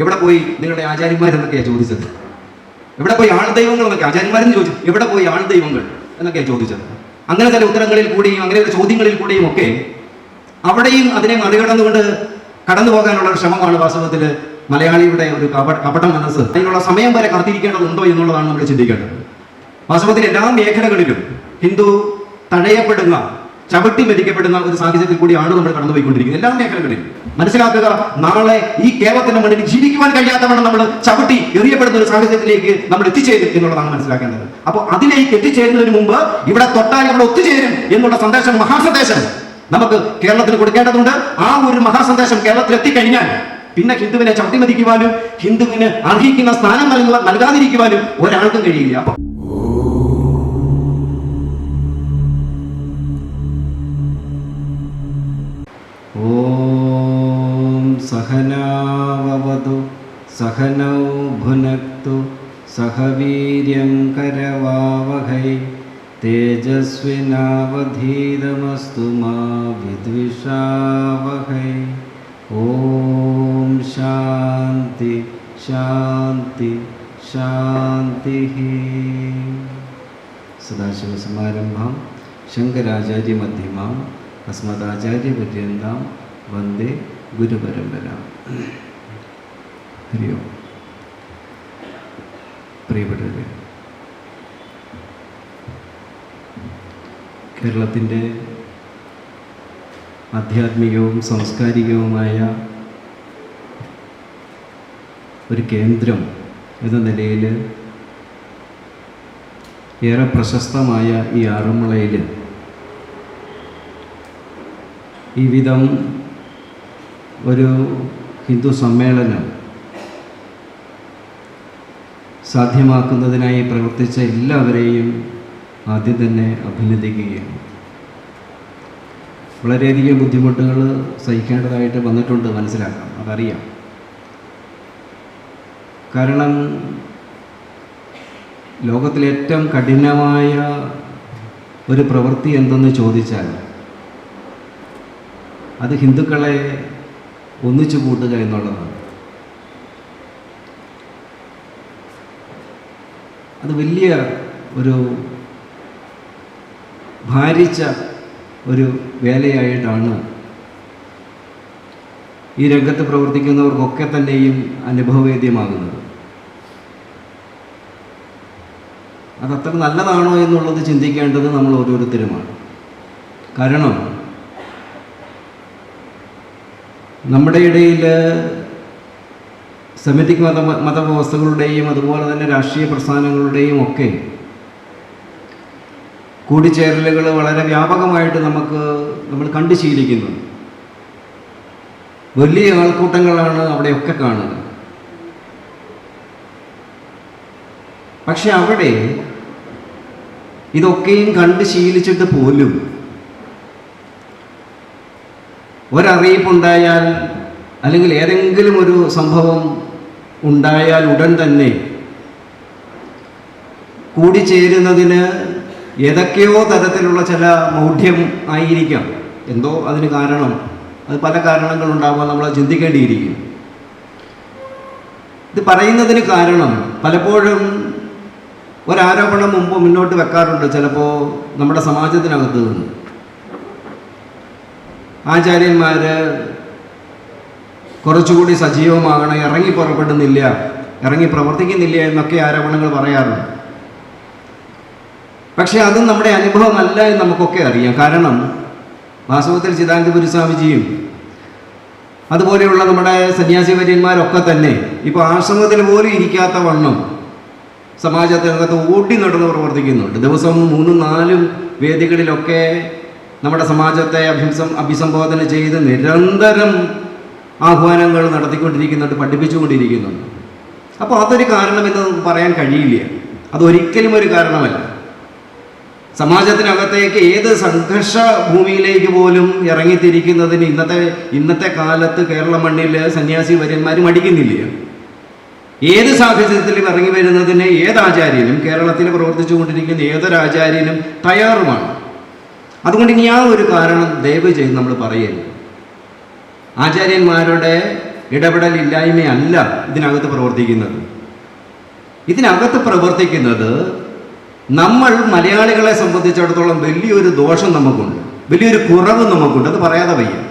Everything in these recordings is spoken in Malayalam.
എവിടെ പോയി നിങ്ങളുടെ ആചാര്യന്മാരെന്നൊക്കെയാണ് ചോദിച്ചത്? എവിടെ പോയി ആൾ ദൈവങ്ങൾ എന്നൊക്കെ ആചാര്യന്മാരെന്ന് ചോദിച്ചു എവിടെ പോയി ആൾ ദൈവങ്ങൾ? എന്നൊക്കെയാണ് ചോദിച്ചത്. അങ്ങനെ ചില ഉത്തരങ്ങളിൽ കൂടിയും അങ്ങനെ ചില ചോദ്യങ്ങളിൽ കൂടിയും ഒക്കെ അവിടെയും അതിനെ മറികടന്നുകൊണ്ട് കടന്നു പോകാനുള്ള ഒരു ശ്രമമാണ് വാസ്തവത്തിൽ മലയാളിയുടെ ഒരു കപ- കപട മനസ്സ്. അതിനുള്ള സമയം വരെ കാത്തിരിക്കേണ്ടതുണ്ടോ എന്നുള്ളതാണ് നമ്മൾ ചിന്തിക്കേണ്ടത്. വാസ്തവത്തിൽ എല്ലാ മേഖലകളിലും ഹിന്ദു തഴയപ്പെടുന്ന ചവിട്ടി മെതിക്കപ്പെടുന്ന ഒരു സാഹചര്യത്തിൽ കൂടിയാണ് നമ്മൾ കടന്നുപോയിക്കൊണ്ടിരിക്കുന്നത്. എല്ലാ മേഖലകളിലും. മനസ്സിലാക്കുക നാളെ ഈ കേരളത്തിന്റെ മണ്ണിൽ ജീവിക്കുവാൻ കഴിയാത്തവണ്ണം നമ്മൾ ചവിട്ടി എറിയപ്പെടുന്ന ഒരു സാഹചര്യത്തിലേക്ക് നമ്മൾ എത്തിച്ചേരും എന്നുള്ളതാണ് മനസ്സിലാക്കേണ്ടത്. അപ്പോൾ അതിലേക്ക് എത്തിച്ചേരുന്നതിന് മുമ്പ് ഇവിടെ തൊട്ടാൽ ഇവിടെ ഒത്തുചേരും എന്നുള്ള സന്ദേശം മഹാസന്ദേശം നമുക്ക് കേരളത്തിന് കൊടുക്കേണ്ടതുണ്ട്. ആ ഒരു മഹാസന്ദേശം കേരളത്തിൽ എത്തിക്കഴിഞ്ഞാൽ പിന്നെ ഹിന്ദുവിനെ ചവിട്ടി മതിക്കുവാനും ഹിന്ദുവിന് അർഹിക്കുന്ന സ്ഥാനം നൽകുക നൽകാതിരിക്കുവാനും ഒരാൾക്കും കഴിയില്ല. അപ്പൊ सहनाववतु, सहनौ भुनक्तु सह वीर्यं करवावहै तेजस्विनावधीतमस्तु मा विद्विषावहै। ॐ शान्ति शान्ति, शान्तिः। सदाशिवसमारम्भं शङ्कराचार्यमध्यमाम् अस्मदाचार्यपर्यन्तां, वंदे ഗുരുപരമ്പര. ഹരി ഓം പ്രിയപ്പെട്ടവരെ കേരളത്തിന്റെ ആധ്യാത്മികവും സാംസ്കാരികവുമായ ഒരു കേന്ദ്രം എന്ന നിലയിൽ ഏറെ പ്രശസ്തമായ ഈ ആറന്മുളയിൽ ഈ വിധം ഒരു ഹിന്ദു സമ്മേളനം സാധ്യമാക്കുന്നതിനായി പ്രവർത്തിച്ച എല്ലാവരെയും ആദ്യം തന്നെ അഭിനന്ദിക്കുകയാണ്. വളരെയധികം ബുദ്ധിമുട്ടുകൾ സഹിക്കേണ്ടതായിട്ട് വന്നിട്ടുണ്ട് മനസ്സിലാക്കാം അതറിയാം. കാരണം ലോകത്തിലെ ഏറ്റവും കഠിനമായ ഒരു പ്രവൃത്തി എന്തെന്ന് ചോദിച്ചാൽ അത് ഹിന്ദുക്കളെ ഒന്നിച്ചു കൂട്ടുക എന്നുള്ളതാണ്. അത് വലിയ ഒരു ഭാരിച്ച ഒരു വേലയായിട്ടാണ് ഈ രംഗത്ത് പ്രവർത്തിക്കുന്നവർക്കൊക്കെ തന്നെയും അനുഭവവേദ്യമാകുന്നത്. അതത്ര നല്ലതാണോ എന്നുള്ളത് ചിന്തിക്കേണ്ടത് നമ്മൾ ഓരോരുത്തരുമാണ്. കാരണം നമ്മുടെ ഇടയിൽ സെമിറ്റിക് മത മതവ്യവസ്ഥകളുടെയും അതുപോലെ തന്നെ രാഷ്ട്രീയ പ്രസ്ഥാനങ്ങളുടെയും ഒക്കെ കൂടിച്ചേരലുകൾ വളരെ വ്യാപകമായിട്ട് നമുക്ക് നമ്മൾ കണ്ടു ശീലിക്കുന്നു വലിയ ആൾക്കൂട്ടങ്ങളാണ് അവിടെയൊക്കെ കാണുന്നത്. പക്ഷെ അവിടെ ഇതൊക്കെയും കണ്ട് ശീലിച്ചിട്ട് പോലും ഒരറിയിപ്പുണ്ടായാൽ അല്ലെങ്കിൽ ഏതെങ്കിലും ഒരു സംഭവം ഉണ്ടായാൽ ഉടൻ തന്നെ കൂടിച്ചേരുന്നതിന് ഏതൊക്കെയോ തരത്തിലുള്ള ചില മൗഢ്യം ആയിരിക്കാം. എന്തോ അതിന് കാരണം. അത് പല കാരണങ്ങളുണ്ടാവാൻ നമ്മൾ ചിന്തിക്കേണ്ടിയിരിക്കും. ഇത് പറയുന്നതിന് കാരണം പലപ്പോഴും ഒരാരോപണം മുമ്പ് മുന്നോട്ട് വെക്കാറുണ്ട്. ചിലപ്പോൾ നമ്മുടെ സമാജത്തിനകത്ത് നിന്ന്. ആചാര്യന്മാർ കുറച്ചുകൂടി സജീവമാകണം ഇറങ്ങി പുറപ്പെടുന്നില്ല ഇറങ്ങി പ്രവർത്തിക്കുന്നില്ല എന്നൊക്കെ ആരോപണങ്ങൾ പറയാറുണ്ട്. പക്ഷെ അതും നമ്മുടെ അനുഭവമല്ല എന്ന് നമുക്കൊക്കെ അറിയാം. കാരണം വാസ്തവത്തിൽ ചിദാനന്ദ ഗുരുസ്വാമിജിയും അതുപോലെയുള്ള നമ്മുടെ സന്യാസി വര്യന്മാരൊക്കെ തന്നെ ഇപ്പോൾ ആശ്രമത്തിൽ പോലും ഇരിക്കാത്ത വണ്ണം സമാജത്തിനകത്ത് ഓടി നടന്ന് പ്രവർത്തിക്കുന്നുണ്ട്. ദിവസം മൂന്നും നാലും വേദികളിലൊക്കെ നമ്മുടെ സമാജത്തെ അഭിസം അഭിസംബോധന ചെയ്ത് നിരന്തരം ആഹ്വാനങ്ങൾ നടത്തിക്കൊണ്ടിരിക്കുന്നുണ്ട് പഠിപ്പിച്ചുകൊണ്ടിരിക്കുന്നുണ്ട്. അപ്പോൾ അതൊരു കാരണമെന്ന് നമുക്ക് പറയാൻ കഴിയില്ല. അതൊരിക്കലും ഒരു കാരണമല്ല. സമാജത്തിനകത്തേക്ക് ഏത് സംഘർഷ ഭൂമിയിലേക്ക് പോലും ഇറങ്ങിത്തിരിക്കുന്നതിന് ഇന്നത്തെ ഇന്നത്തെ കാലത്ത് കേരള മണ്ണിൽ സന്യാസി വര്യന്മാർ മടിക്കുന്നില്ല. ഏത് സാഹചര്യത്തിലും ഇറങ്ങി വരുന്നതിന് ഏത് ആചാര്യനും കേരളത്തിൽ പ്രവർത്തിച്ചു കൊണ്ടിരിക്കുന്ന ഏതൊരാചാര്യനും തയ്യാറുമാണ്. അതുകൊണ്ട് ഇനി ആ ഒരു കാരണം ദയവ് ചെയ്ത് നമ്മൾ പറയരുത്. ആചാര്യന്മാരുടെ ഇടപെടലില്ലായ്മയല്ല ഇതിനകത്ത് പ്രവർത്തിക്കുന്നത്. ഇതിനകത്ത് പ്രവർത്തിക്കുന്നത് നമ്മൾ മലയാളികളെ സംബന്ധിച്ചിടത്തോളം വലിയൊരു ദോഷം നമുക്കുണ്ട്. വലിയൊരു കുറവ് നമുക്കുണ്ട്. അത് പറയാതെ വയ്യ.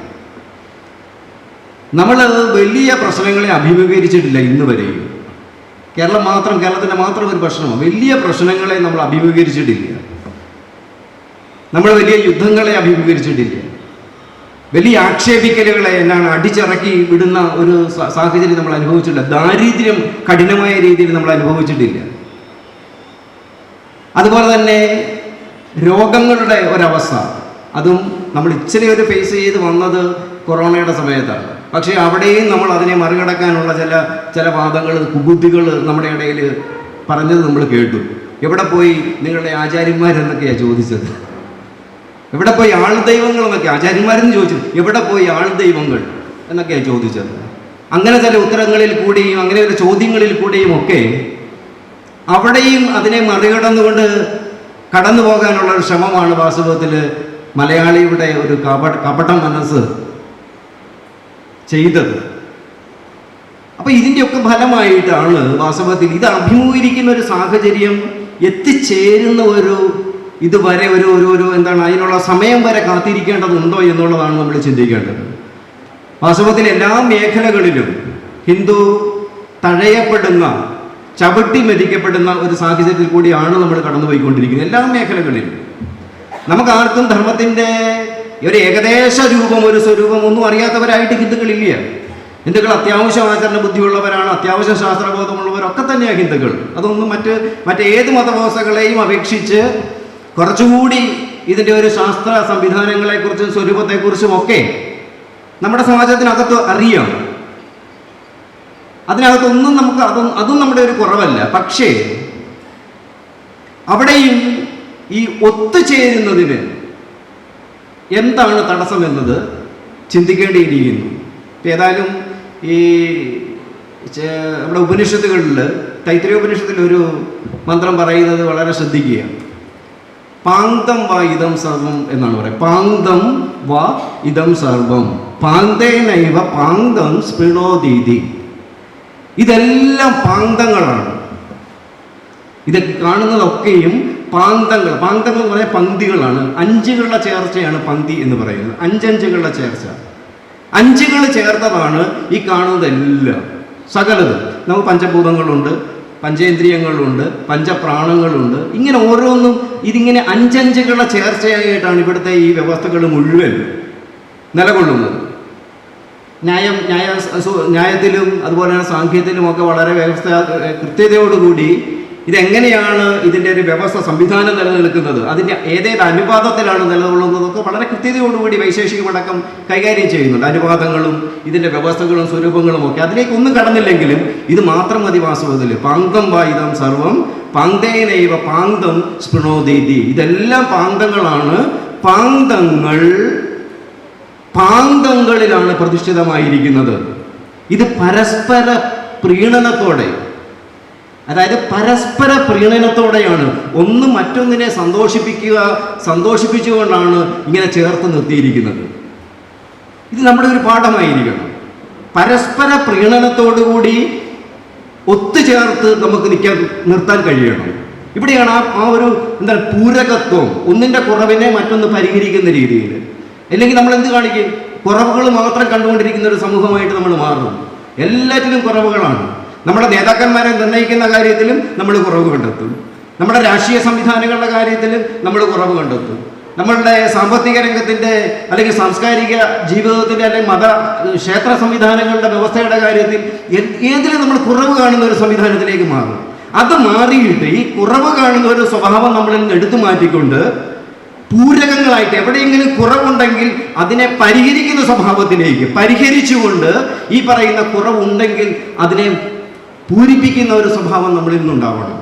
നമ്മൾ വലിയ പ്രശ്നങ്ങളെ അഭിമുഖീകരിച്ചിട്ടില്ല ഇന്ന് വരെയും. കേരളം മാത്രം കേരളത്തിന്റെ മാത്രം ഒരു പ്രശ്നമാണ്. വലിയ പ്രശ്നങ്ങളെ നമ്മൾ അഭിമുഖീകരിച്ചിട്ടില്ല. നമ്മൾ വലിയ യുദ്ധങ്ങളെ അഭിമുഖീകരിച്ചിട്ടില്ല വലിയ ആക്ഷേപിക്കലുകളെ എന്നാണ് അടിച്ചിറക്കി വിടുന്ന ഒരു സാഹചര്യം നമ്മൾ അനുഭവിച്ചിട്ടില്ല. ദാരിദ്ര്യം കഠിനമായ രീതിയിൽ നമ്മൾ അനുഭവിച്ചിട്ടില്ല. അതുപോലെ തന്നെ രോഗങ്ങളുടെ ഒരവസ്ഥ. അതും നമ്മൾ ഇച്ചിരി ഒരു ഫേസ് ചെയ്ത് വന്നത് കൊറോണയുടെ സമയത്താണ്. പക്ഷേ അവിടെയും നമ്മൾ അതിനെ മറികടക്കാനുള്ള ചില ചില വാദങ്ങൾ കുബുദ്ധികൾ നമ്മുടെ ഇടയിൽ പറഞ്ഞത് നമ്മൾ കേട്ടു. എവിടെ പോയി നിങ്ങളുടെ ആചാര്യന്മാരെന്നൊക്കെയാണ് ചോദിച്ചത്. എവിടെ പോയി ആൾ ദൈവങ്ങൾ എന്നൊക്കെ ആചാര്യന്മാരെന്ന് ചോദിച്ചു. എവിടെ പോയി ആൾ ദൈവങ്ങൾ എന്നൊക്കെയാണ് ചോദിച്ചത്. അങ്ങനെ ചില ഉത്തരങ്ങളിൽ കൂടിയും അങ്ങനെ ചില ചോദ്യങ്ങളിൽ കൂടിയും ഒക്കെ അവിടെയും അതിനെ മറികടന്നുകൊണ്ട് കടന്നു പോകാനുള്ള ഒരു ശ്രമമാണ് വാസ്തവത്തിൽ മലയാളിയുടെ ഒരു കപട കപട മനസ്സ് ചെയ്തത്. അപ്പൊ ഇതിന്റെയൊക്കെ ഫലമായിട്ടാണ് വാസ്തവത്തിൽ ഇത് അഭിമുഖീകരിക്കുന്ന ഒരു സാഹചര്യം എത്തിച്ചേരുന്ന ഒരു ഇതുവരെ ഒരു ഒരു ഒരു എന്താണ് അതിനുള്ള സമയം വരെ കാത്തിരിക്കേണ്ടതുണ്ടോ എന്നുള്ളതാണ് നമ്മൾ ചിന്തിക്കേണ്ടത്. വാസ്തവത്തിൽ എല്ലാ മേഖലകളിലും ഹിന്ദു തഴയപ്പെടുന്ന ചവിട്ടി മെതിക്കപ്പെടുന്ന ഒരു സാഹചര്യത്തിൽ കൂടിയാണ് നമ്മൾ കടന്നുപോയിക്കൊണ്ടിരിക്കുന്നത് എല്ലാ മേഖലകളിലും. നമുക്ക് ആർക്കും ധർമ്മത്തിന്റെ ഒരു ഏകദേശ രൂപം ഒരു സ്വരൂപം ഒന്നും അറിയാത്തവരായിട്ട് ഹിന്ദുക്കളില്ല. ഹിന്ദുക്കൾ അത്യാവശ്യം ആചരണ ബുദ്ധിയുള്ളവരാണ് അത്യാവശ്യം ശാസ്ത്രബോധമുള്ളവരൊക്കെ തന്നെയാണ് ഹിന്ദുക്കൾ. അതൊന്നും മറ്റ് മറ്റേത് മതവ്യവസ്ഥകളെയും അപേക്ഷിച്ച് കുറച്ചുകൂടി ഇതിന്റെ ഒരു ശാസ്ത്ര സംവിധാനങ്ങളെക്കുറിച്ചും സ്വരൂപത്തെക്കുറിച്ചും ഒക്കെ നമ്മുടെ സമാജത്തിനകത്ത് അറിയാം. അതിനകത്തൊന്നും നമുക്ക് അതും അതും നമ്മുടെ ഒരു കുറവല്ല. പക്ഷേ അവിടെയും ഈ ഒത്തുചേരുന്നതിന് എന്താണ് തടസ്സമെന്നത് ചിന്തിക്കേണ്ടിയിരിക്കുന്നു. ഏതായാലും ഈ നമ്മുടെ ഉപനിഷത്തുകളിൽ തൈത്രിയ ഉപനിഷത്തിൽ ഒരു മന്ത്രം പറയുന്നത് വളരെ ശ്രദ്ധിക്കുക. പാന്തം വ ഇതം സർവം എന്നാണ് പറയുക. പാന്തം വ ഇതം സർവം. പാന്തേനൈവ പാന്തം സ്പൃണോദീതി. ഇതെല്ലാം പാന്തങ്ങളാണ്. ഇതൊക്കെ കാണുന്നതൊക്കെയും പാന്തങ്ങൾ. പാന്തങ്ങൾ എന്ന് പറയുന്നത് പന്തികളാണ്. അഞ്ചുകളുടെ ചേർച്ചയാണ് പന്തി എന്ന് പറയുന്നത്. അഞ്ചഞ്ചുകളുടെ ചേർച്ച. അഞ്ചുകൾ ചേർത്തതാണ് ഈ കാണുന്നതെല്ലാം. സകലത്. നമുക്ക് പഞ്ചഭൂതങ്ങളുണ്ട്. പഞ്ചേന്ദ്രിയങ്ങളുണ്ട് പഞ്ചപ്രാണങ്ങളുണ്ട്. ഇങ്ങനെ ഓരോന്നും ഇതിങ്ങനെ അഞ്ചഞ്ചുകളുടെ ചേർച്ചയായിട്ടാണ് ഇവിടുത്തെ ഈ വ്യവസ്ഥകൾ മുഴുവൻ നിലകൊള്ളുന്നത്. ന്യായം ന്യായ ന്യായത്തിലും അതുപോലെ തന്നെ സാഖ്യത്തിലും ഒക്കെ വളരെ വ്യവസ്ഥ കൃത്യതയോടുകൂടി ഇതെങ്ങനെയാണ് ഇതിന്റെ ഒരു വ്യവസ്ഥ സംവിധാനം നിലനിൽക്കുന്നത്? അതിന്റെ ഏതേത് അനുപാതത്തിലാണ് നിലകൊള്ളുന്നതൊക്കെ വളരെ കൃത്യതയോടുകൂടി വൈശേഷികമടക്കം കൈകാര്യം ചെയ്യുന്നുണ്ട്. അനുപാതങ്ങളും ഇതിന്റെ വ്യവസ്ഥകളും സ്വരൂപങ്ങളും ഒക്കെ. അതിലേക്കൊന്നും കടന്നില്ലെങ്കിലും ഇത് മാത്രം മതി വാസ്തവത്തിൽ പാങ്കം വായുധം സർവം പാങ്തേനൈവ പാങ്കം സ്പൃണോദീതി. ഇതെല്ലാം പാന്തങ്ങളാണ് പാന്തങ്ങൾ പാന്തങ്ങളിലാണ് പ്രതിഷ്ഠിതമായിരിക്കുന്നത്. ഇത് പരസ്പര പ്രീണനത്തോടെ അതായത് പരസ്പര പ്രീണനത്തോടെയാണ്. ഒന്ന് മറ്റൊന്നിനെ സന്തോഷിപ്പിക്കുക സന്തോഷിപ്പിച്ചുകൊണ്ടാണ് ഇങ്ങനെ ചേർത്ത് നിർത്തിയിരിക്കുന്നത്. ഇത് നമ്മുടെ ഒരു പാഠമായിരിക്കണം. പരസ്പര പ്രീണനത്തോടുകൂടി ഒത്തുചേർത്ത് നമുക്ക് നിൽക്കാൻ നിർത്താൻ കഴിയണം. ഇവിടെയാണ് ആ ആ ഒരു എന്താ പൂരകത്വം ഒന്നിന്റെ കുറവിനെ മറ്റൊന്ന് പരിഹരിക്കുന്ന രീതിയിൽ. അല്ലെങ്കിൽ നമ്മൾ എന്ത് കാണിക്കും? കുറവുകൾ മാത്രം കണ്ടുകൊണ്ടിരിക്കുന്ന ഒരു സമൂഹമായിട്ട് നമ്മൾ മാറുന്നു. എല്ലാറ്റിനും കുറവുകളാണ്. നമ്മുടെ നേതാക്കന്മാരെ നിർണയിക്കുന്ന കാര്യത്തിലും നമ്മൾ കുറവ് കണ്ടെത്തും. നമ്മുടെ രാഷ്ട്രീയ സംവിധാനങ്ങളുടെ കാര്യത്തിലും നമ്മൾ കുറവ് കണ്ടെത്തും. നമ്മളുടെ സാമ്പത്തിക രംഗത്തിന്റെ അല്ലെങ്കിൽ സാംസ്കാരിക ജീവിതത്തിന്റെ അല്ലെങ്കിൽ മത ക്ഷേത്ര സംവിധാനങ്ങളുടെ വ്യവസ്ഥയുടെ കാര്യത്തിൽ ഏതിലും നമ്മൾ കുറവ് കാണുന്ന ഒരു സംവിധാനത്തിലേക്ക് മാറും. അത് മാറിയിട്ട് ഈ കുറവ് കാണുന്ന ഒരു സ്വഭാവം നമ്മളിൽ നിന്ന് എടുത്തു മാറ്റിക്കൊണ്ട് പൂരകങ്ങളായിട്ട് എവിടെയെങ്കിലും കുറവുണ്ടെങ്കിൽ അതിനെ പരിഹരിക്കുന്ന സ്വഭാവത്തിലേക്ക് പരിഹരിച്ചുകൊണ്ട് ഈ പറയുന്ന കുറവുണ്ടെങ്കിൽ അതിനെ പൂരിപ്പിക്കുന്ന ഒരു സ്വഭാവം നമ്മളിൽ നിന്നുണ്ടാവണം.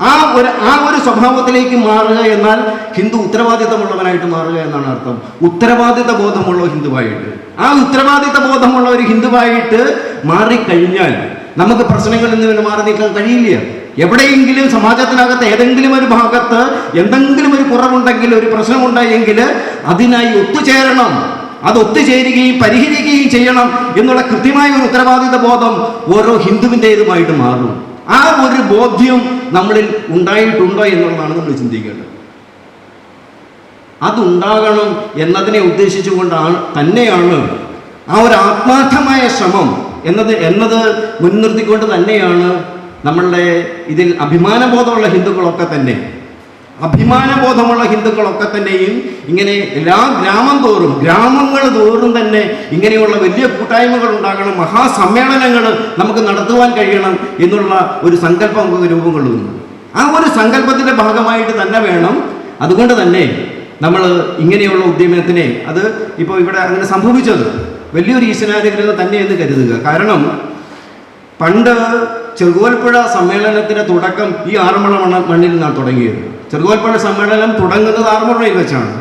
ആ ഒരു ആ ഒരു സ്വഭാവത്തിലേക്ക് മാറുക എന്നാൽ ഹിന്ദു ഉത്തരവാദിത്തമുള്ളവനായിട്ട് മാറുക എന്നാണ് അർത്ഥം. ഉത്തരവാദിത്ത ബോധമുള്ള ഹിന്ദുവായിട്ട്. ആ ഉത്തരവാദിത്ത ബോധമുള്ള ഒരു ഹിന്ദുവായിട്ട് മാറിക്കഴിഞ്ഞാൽ നമുക്ക് പ്രശ്നങ്ങളിൽ നിന്ന് മാറി നിൽക്കാൻ കഴിയില്ല. എവിടെയെങ്കിലും സമാജത്തിനകത്ത് ഏതെങ്കിലും ഒരു ഭാഗത്ത് എന്തെങ്കിലും ഒരു കുറവുണ്ടെങ്കിൽ ഒരു പ്രശ്നമുണ്ടായെങ്കിൽ അതിനായി ഒത്തുചേരണം. അത് ഒത്തുചേരുകയും പരിഹരിക്കുകയും ചെയ്യണം എന്നുള്ള കൃത്യമായ ഒരു ഉത്തരവാദിത്വ ബോധം ഓരോ ഹിന്ദുവിന്റെതുമായിട്ട് മാറും ആ ഒരു ബോധ്യം നമ്മളിൽ ഉണ്ടായിട്ടുണ്ടോ എന്നുള്ളതാണ് നമ്മൾ ചിന്തിക്കേണ്ടത്. അതുണ്ടാകണം എന്നതിനെ ഉദ്ദേശിച്ചുകൊണ്ടാണ് തന്നെയാണ് ആ ഒരു ആത്മാർത്ഥമായ ശ്രമം എന്നത് എന്നത് മുൻനിർത്തിക്കൊണ്ട് തന്നെയാണ് നമ്മളുടെ ഇതിൽ അഭിമാനബോധമുള്ള ഹിന്ദുക്കളൊക്കെ തന്നെ. അഭിമാനബോധമുള്ള ഹിന്ദുക്കളൊക്കെ തന്നെയും ഇങ്ങനെ എല്ലാ ഗ്രാമം തോറും ഗ്രാമങ്ങൾ തോറും തന്നെ ഇങ്ങനെയുള്ള വലിയ കൂട്ടായ്മകൾ ഉണ്ടാകണം മഹാസമ്മേളനങ്ങൾ നമുക്ക് നടത്തുവാൻ കഴിയണം എന്നുള്ള ഒരു സങ്കല്പം നമുക്ക് രൂപം കൊള്ളുന്നു ആ ഒരു സങ്കല്പത്തിന്റെ ഭാഗമായിട്ട് തന്നെ വേണം. അതുകൊണ്ട് തന്നെ നമ്മൾ ഇങ്ങനെയുള്ള ഉദ്യമത്തിനെ അത് ഇപ്പോൾ ഇവിടെ അങ്ങനെ സംഭവിച്ചത്. വലിയൊരു ഈശ്വരാനുഗ്രഹം തന്നെ എന്ന് കരുതുക. കാരണം പണ്ട് ചെറുകോൽപ്പുഴ സമ്മേളനത്തിന്റെ തുടക്കം ഈ ആറന്മുള മണ്ണിൽ നിന്നാണ് തുടങ്ങിയത്. ചെറുകോൽപ്പുഴ സമ്മേളനം തുടങ്ങുന്നത് ആറന്മുളയിൽ വെച്ചാണ്.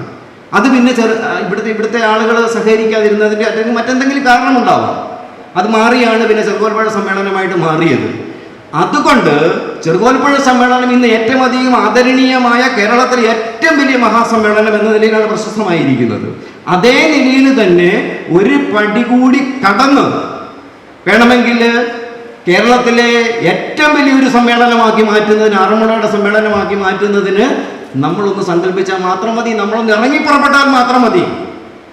അത് പിന്നെ ചെറു ഇവിടുത്തെ ഇവിടുത്തെ ആളുകൾ സഹകരിക്കാതിരുന്നതിന്റെ അല്ലെങ്കിൽ മറ്റെന്തെങ്കിലും കാരണമുണ്ടാവാം. അത് മാറിയാണ് പിന്നെ ചെറുകോൽപ്പുഴ സമ്മേളനമായിട്ട് മാറിയത്. അതുകൊണ്ട് ചെറുകോൽപ്പുഴ സമ്മേളനം ഇന്ന് ഏറ്റവും അധികം ആദരണീയമായ കേരളത്തിലെ ഏറ്റവും വലിയ മഹാസമ്മേളനം എന്ന നിലയിലാണ് പ്രശസ്തമായിരിക്കുന്നത്. അതേ നിലയിൽ തന്നെ ഒരു പടി കൂടി കടന്ന് വേണമെങ്കിൽ കേരളത്തിലെ ഏറ്റവും വലിയൊരു സമ്മേളനമാക്കി മാറ്റുന്നതിന് ആറന്മുളയുടെ സമ്മേളനമാക്കി മാറ്റുന്നതിന് നമ്മളൊന്ന് സങ്കല്പിച്ചാൽ മാത്രം മതി. നമ്മളൊന്ന് ഇറങ്ങി പുറപ്പെട്ടാൽ മാത്രം മതി.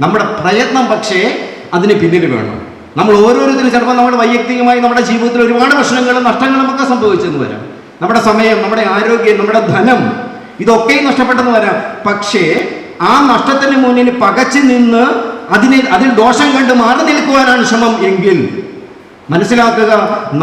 നമ്മുടെ പ്രയത്നം പക്ഷേ അതിന് പിന്നിൽ വേണം. നമ്മൾ ഓരോരുത്തരും ചിലപ്പോൾ നമ്മുടെ വൈയക്തികമായി നമ്മുടെ ജീവിതത്തിൽ ഒരുപാട് പ്രശ്നങ്ങളും നഷ്ടങ്ങളും ഒക്കെ സംഭവിച്ചെന്ന് വരാം. നമ്മുടെ സമയം നമ്മുടെ ആരോഗ്യം നമ്മുടെ ധനം ഇതൊക്കെയും നഷ്ടപ്പെട്ടെന്ന് വരാം. പക്ഷേ ആ നഷ്ടത്തിന് മുന്നിൽ പകച്ചു നിന്ന് അതിനെ അതിൽ ദോഷം കണ്ട് മാറി നിൽക്കുവാനാണ് ശ്രമം എങ്കിൽ മനസ്സിലാക്കുക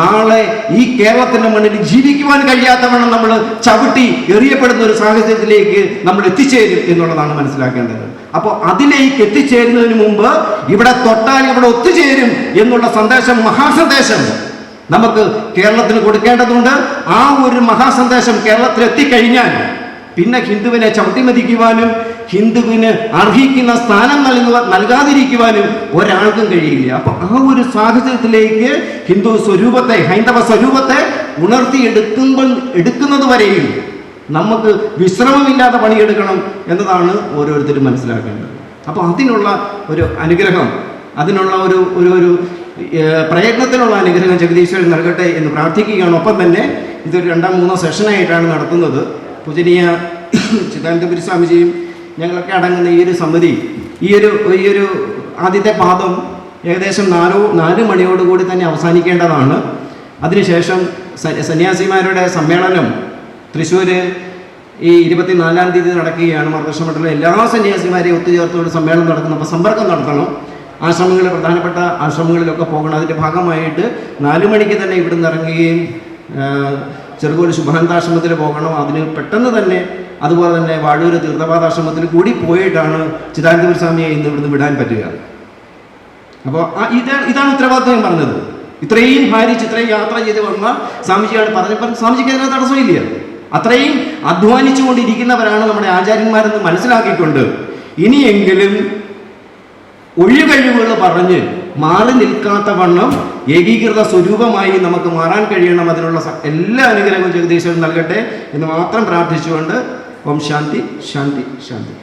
നാളെ ഈ കേരളത്തിന്റെ മണ്ണിൽ ജീവിക്കുവാൻ കഴിയാത്തവണ്ണം നമ്മൾ ചവിട്ടി എറിയപ്പെടുന്ന ഒരു സാഹചര്യത്തിലേക്ക് നമ്മൾ എത്തിച്ചേരും എന്നുള്ളതാണ് മനസ്സിലാക്കേണ്ടത്. അപ്പോൾ അതിലേക്ക് എത്തിച്ചേരുന്നതിന് മുമ്പ് ഇവിടെ തൊട്ടാൽ ഇവിടെ ഒത്തുചേരും എന്നുള്ള സന്ദേശം മഹാസന്ദേശം നമുക്ക് കേരളത്തിന് കൊടുക്കേണ്ടതുണ്ട്. ആ ഒരു മഹാസന്ദേശം കേരളത്തിൽ എത്തിക്കഴിഞ്ഞാൽ പിന്നെ ഹിന്ദുവിനെ ചവിട്ടിമതിക്കുവാനും ഹിന്ദുവിന് അർഹിക്കുന്ന സ്ഥാനം നൽകുക നൽകാതിരിക്കുവാനും ഒരാൾക്കും കഴിയില്ല. അപ്പൊ ആ ഒരു സാഹചര്യത്തിലേക്ക് ഹിന്ദു സ്വരൂപത്തെ ഹൈന്ദവ സ്വരൂപത്തെ ഉണർത്തിയെടുക്കുമ്പോൾ എടുക്കുന്നത് വരെയും നമുക്ക് വിശ്രമമില്ലാതെ പണിയെടുക്കണം എന്നതാണ് ഓരോരുത്തരും മനസ്സിലാക്കേണ്ടത്. അപ്പോൾ അതിനുള്ള ഒരു അനുഗ്രഹം അതിനുള്ള ഒരു ഒരു ഒരു പ്രയത്നത്തിനുള്ള അനുഗ്രഹം ജഗദീശ്വരൻ നൽകട്ടെ എന്ന് പ്രാർത്ഥിക്കുകയാണ്. ഒപ്പം തന്നെ ഇതൊരു രണ്ടാം മൂന്നോ സെഷനായിട്ടാണ് നടത്തുന്നത്. പൂജനീയ ചിദാനന്ദപുരി സ്വാമിജിയും ഞങ്ങളൊക്കെ അടങ്ങുന്ന ഈ ഒരു സമിതി ഈ ഒരു ഈ ഒരു ആദ്യത്തെ പാദം ഏകദേശം നാലോ നാല് മണിയോടുകൂടി തന്നെ അവസാനിക്കേണ്ടതാണ്. അതിനുശേഷം സന്യാസിമാരുടെ സമ്മേളനം തൃശ്ശൂർ ഈ ഇരുപത്തിനാലാം തീയതി നടക്കുകയാണ്. മർദ്ദക്ഷമണ്ഡലം എല്ലാ സന്യാസിമാരെയും ഒത്തുചേർത്തുകൊണ്ട് സമ്മേളനം നടക്കുന്നു. അപ്പോൾ സമ്പർക്കം നടത്തണം. ആശ്രമങ്ങളിൽ പ്രധാനപ്പെട്ട ആശ്രമങ്ങളിലൊക്കെ പോകണം. അതിന്റെ ഭാഗമായിട്ട് നാല് മണിക്ക് തന്നെ ഇവിടുന്ന് ഇറങ്ങുകയും ആ, ശുഭാനന്ദാശ്രമത്തിൽ പോകണം. അതിന് പെട്ടെന്ന് തന്നെ അതുപോലെ തന്നെ വാഴൂര് തീർത്ഥപാദാശ്രമത്തിൽ കൂടി പോയിട്ടാണ് ചിദാനന്ദപുര സ്വാമിയെ ഇന്ന് ഇവിടുന്ന് വിടാൻ പറ്റുക. അപ്പോൾ ഇതാണ് ഇതാണ് ഉത്തരവാദിത്വം ഞാൻ പറഞ്ഞത്. ഇത്രയും ഭാരിച്ച് ഇത്രയും യാത്ര ചെയ്ത് വന്ന സ്വാമിജിയാണ് പറഞ്ഞപ്പോൾ സ്വാമിജിക്ക് അതിനകത്ത് തടസ്സമില്ല. അത്രയും അധ്വാനിച്ചുകൊണ്ടിരിക്കുന്നവരാണ് നമ്മുടെ ആചാര്യന്മാരെന്ന് മനസ്സിലാക്കിക്കൊണ്ട് ഇനിയെങ്കിലും ഒഴികഴിവുകൾ പറഞ്ഞ് മാറി നിൽക്കാത്ത വണ്ണം ഏകീകൃത സ്വരൂപമായി നമുക്ക് മാറാൻ കഴിയണം അതിനുള്ള എല്ലാ അനുഗ്രഹവും ജഗദീശ്വരൻ നൽകട്ടെ എന്ന് മാത്രം പ്രാർത്ഥിച്ചുകൊണ്ട് ഓം ശാന്തി ശാന്തി ശാന്തി.